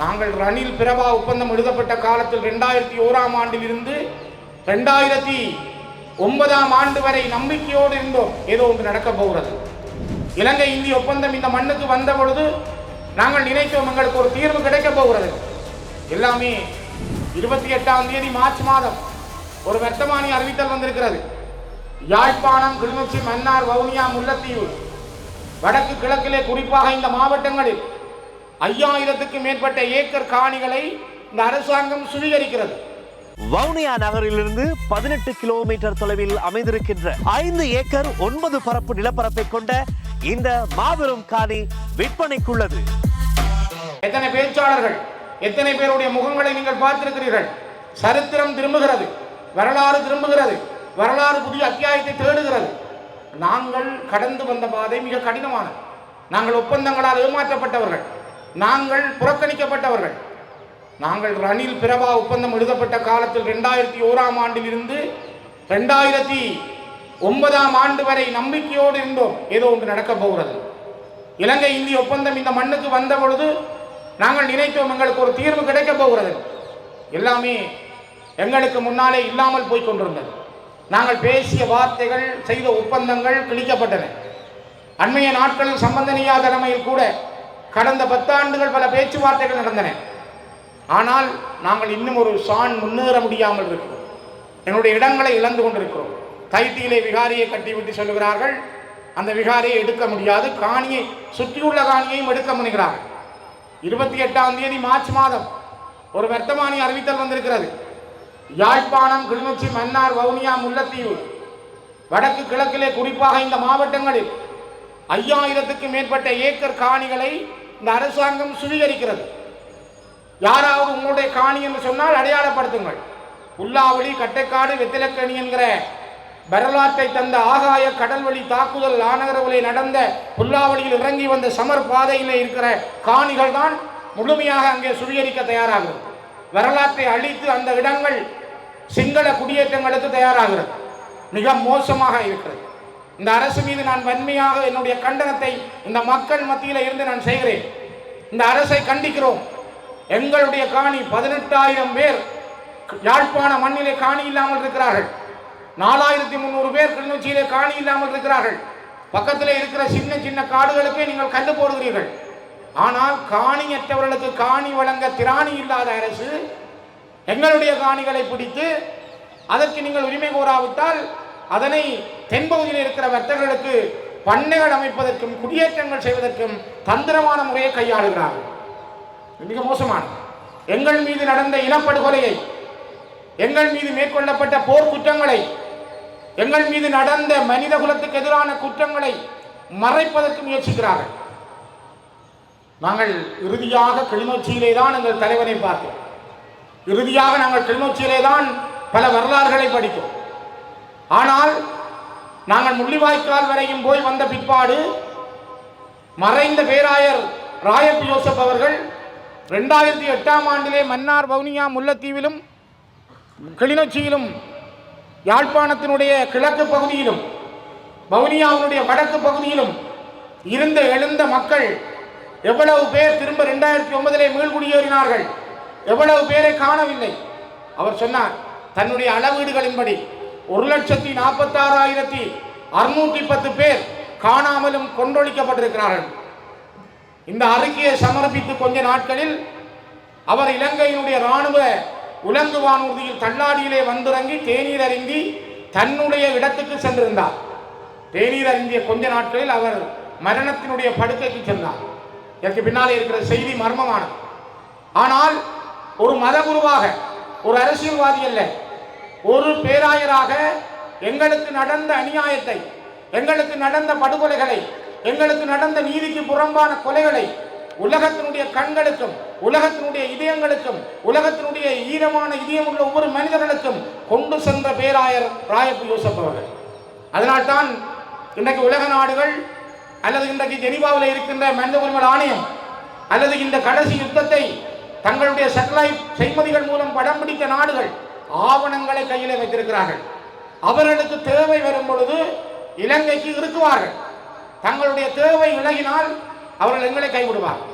நாங்கள் ரணில் பிரபா ஒப்பந்தம் எழுதப்பட்ட காலத்தில் ரெண்டாயிரத்தி ஓராம் ஆண்டிலிருந்து ரெண்டாயிரத்தி ஒன்பதாம் ஆண்டு வரை நம்பிக்கையோடு இருந்தோம். ஏதோ ஒன்று நடக்க போகிறது. இலங்கை இந்திய ஒப்பந்தம் இந்த மண்ணுக்கு வந்த பொழுது நாங்கள் நினைத்தோம் எங்களுக்கு ஒரு தீர்வு கிடைக்கப் போகிறது. எல்லாமே இருபத்தி எட்டாம் தேதி மார்ச் மாதம் ஒரு வர்த்தமானி அறிவித்தல் வந்திருக்கிறது. யாழ்ப்பாணம் கிளிநொச்சி மன்னார் வவுனியா முல்லத்தீவு வடக்கு கிழக்கிலே குறிப்பாக இந்த மாவட்டங்களில் ஐயாயிரத்துக்கு மேற்பட்ட ஏக்கர் காணிகளை இந்த அரசாங்கம் சுவீகரிக்கிறது. வவுனியா நகரிலிருந்து பதினெட்டு கிலோமீட்டர் தொலைவில் அமைந்திருக்கின்ற ஐந்து ஏக்கர் ஒன்பது பரப்பு நிலப்பரப்பை கொண்ட இந்த மாபெரும் காணி விற்பனைக்குள்ளது. எத்தனை பேச்சாளர்கள் எத்தனை பேருடைய முகங்களை நீங்கள் பார்த்திருக்கிறீர்கள்? சரித்திரம் திரும்புகிறது வரலாறு திரும்புகிறது வரலாறு புதிய அத்தியாயத்தை தேடுகிறது. நாங்கள் கடந்து வந்த பாதை மிக கடினமானது. நாங்கள் ஒப்பந்தங்களால் ஏமாற்றப்பட்டவர்கள். நாங்கள் புறக்கணிக்கப்பட்டவர்கள். நாங்கள் ரணில் பிரபா ஒப்பந்தம் எழுதப்பட்ட காலத்தில் ரெண்டாயிரத்தி ஓராம் ஆண்டிலிருந்து ரெண்டாயிரத்தி ஒன்பதாம் ஆண்டு வரை நம்பிக்கையோடு இருந்தோம். ஏதோ ஒன்று நடக்கப் போகிறது. இலங்கை இந்திய ஒப்பந்தம் இந்த மண்ணுக்கு வந்த பொழுது நாங்கள் நினைத்தோம் எங்களுக்கு ஒரு தீர்வு கிடைக்கப் போகிறது. எல்லாமே எங்களுக்கு முன்னாலே இல்லாமல் போய் கொண்டிருந்தது. நாங்கள் பேசிய வார்த்தைகள் செய்த ஒப்பந்தங்கள் கிழிக்கப்பட்டன. அண்மைய நாட்களில் சம்பந்தனியா தலைமையில் கூட கடந்த பத்தாண்டுகள் பல பேச்சுவார்த்தைகள் நடந்தன. ஆனால் நாங்கள் இன்னும் ஒரு சான் முன்னேற முடியாமல் இருக்கிறோம். எங்களுடைய இடங்களை இழந்து கொண்டிருக்கிறோம். தைத்தியிலே விகாரியை கட்டிவிட்டு சொல்லுகிறார்கள். அந்த விகாரியை எடுக்க முடியாது. காணியை சுற்றியுள்ள காணியையும் எடுக்க முனைகிறார்கள். இருபத்தி எட்டாம் தேதி மார்ச் மாதம் ஒரு வர்த்தமானி அறிவித்தல் வந்திருக்கிறது. யாழ்ப்பாணம் கிளிநொச்சி மன்னார் வவுனியா முல்லத்தீவு. வடக்கு கிழக்கிலே குறிப்பாக இந்த மாவட்டங்களில் ஐயாயிரத்துக்கு மேற்பட்ட ஏக்கர் காணிகளை இந்த அரசாங்கம் சுவீகரிக்கிறது. யாராவது உங்களுடைய காணி என்று சொன்னால் அடையாளப்படுத்துங்கள். புல்லாவளி கட்டைக்காடு வெத்திலக்கணி என்கிற வரலாற்றை தந்த ஆகாய கடல்வழி தாக்குதல் ஆனகரவிலே நடந்த புல்லாவளியில் இறங்கி வந்த சமர் பாதையில் இருக்கிற காணிகள் தான் முழுமையாக அங்கே சுவீகரிக்க தயாராகிறது. வரலாற்றை அழித்து அந்த இடங்கள் சிங்கள குடியேற்றங்களுக்கு தயாராகிறது. மிக மோசமாக இருக்கிறது. இந்த அரசு மீது நான் வன்மையாக என்னுடைய கண்டனத்தை இந்த மக்கள் மத்தியில் இருந்து நான் செய்கிறேன். இந்த அரசை கண்டிக்கிறோம். எங்களுடைய காணி பதினெட்டாயிரம் பேர் யாழ்ப்பாண மண்ணிலே காணி இல்லாமல் இருக்கிறார்கள். நாலாயிரத்தி முந்நூறு பேர் கிளிநொச்சியிலே காணி இல்லாமல் இருக்கிறார்கள். பக்கத்தில் இருக்கிற சின்ன சின்ன காடுகளுக்கே நீங்கள் கண்டு போடுகிறீர்கள். ஆனால் காணியற்றவர்களுக்கு காணி வழங்க திராணி இல்லாத அரசு எங்களுடைய காணிகளை பிடித்து அதற்கு நீங்கள் உரிமை கோராவிட்டால் அதனை தென்பகுதியில் இருக்கிற வர்த்தகர்களுக்கு பண்ணைகள் அமைப்பதற்கும் குடியேற்றங்கள் செய்வதற்கும் தந்திரமான முறையை கையாளுகிறார்கள். மிக மோசமானது. எங்கள் மீது நடந்த இனப்படுகொலையை எங்கள் மீது மேற்கொள்ளப்பட்ட போர் குற்றங்களை எங்கள் மீது நடந்த மனித குலத்துக்கு எதிரான குற்றங்களை மறைப்பதற்கு முயற்சிக்கிறார்கள். நாங்கள் இறுதியாக கிளிநொச்சியிலே தான் எங்கள் தலைவரை பார்த்தோம். இறுதியாக நாங்கள் கிளிநொச்சியிலே தான் பல வரலாறுகளை படித்தோம். ஆனால் நாங்கள் முள்ளிவாய்க்கால் வரையும் போய் வந்த பிற்பாடு மறைந்த பேராயர் ராயப் யோசப் அவர்கள் ரெண்டாயிரத்தி எட்டாம் ஆண்டிலே மன்னார் வவுனியா முல்லைத்தீவிலும் கிளிநொச்சியிலும் யாழ்ப்பாணத்தினுடைய கிழக்கு பகுதியிலும் வவுனியாவினுடைய வடக்கு பகுதியிலும் இருந்த எழுந்த மக்கள் எவ்வளவு பேர் திரும்ப ரெண்டாயிரத்தி ஒன்பதிலே மீள்குடியேறினார்கள்? எவ்வளவு பேரை காணவில்லை? அவர் சொன்னார் தன்னுடைய அளவீடுகளின்படி ஒரு லட்சத்தி நாற்பத்தாறாயிரத்தி அறுநூற்றி பத்து பேர் காணாமலும் கொண்டொழிக்கப்பட்டிருக்கிறார்கள் இந்த அறிக்கையை சமர்ப்பித்து கொஞ்ச நாட்களில் அவர் இலங்கையினுடைய இராணுவ உலங்கு வானூர்தியில் தள்ளாடியிலே வந்திறங்கி தேநீர் அருந்தி தன்னுடைய இடத்துக்கு சென்றிருந்தார். தேநீர் அருந்திய கொஞ்ச நாட்களில் அவர் மரணத்தினுடைய படுக்கைக்கு சென்றார். இதற்கு பின்னாலே இருக்கிற செய்தி மர்மமானது. ஆனால் ஒரு மத குருவாக ஒரு அரசியல்வாதி அல்ல ஒரு பேராயராக எங்களுக்கு நடந்த அநியாயத்தை எங்களுக்கு நடந்த படுகொலைகளை எங்களுக்கு நடந்த நீதிக்கு புறம்பான கொலைகளை உலகத்தினுடைய கண்களுக்கும் உலகத்தினுடைய இதயங்களுக்கும் உலகத்தினுடைய ஈரமான இதயம் உள்ள ஒவ்வொரு மனிதர்களுக்கும் கொண்டு சென்ற பேராயர் ராயப்பு யூசப் அவர்கள். அதனால்தான் இன்றைக்கு உலக நாடுகள் அல்லது இன்றைக்கு ஜெனிவாவில் இருக்கின்ற மனித உரிமை ஆணையம் அல்லது இந்த கடைசி யுத்தத்தை தங்களுடைய சேட்டலைட் செய்மதிகள் மூலம் படம் பிடித்த நாடுகள் ஆவணங்களை கையில் வைத்திருக்கிறார்கள். அவர்களுக்கு தேவை வரும் பொழுது இலங்கைக்கு இருக்குவார்கள் தங்களுடைய தேவை விலகினால் அவர்கள் எங்களை கைவிடுவார்கள்.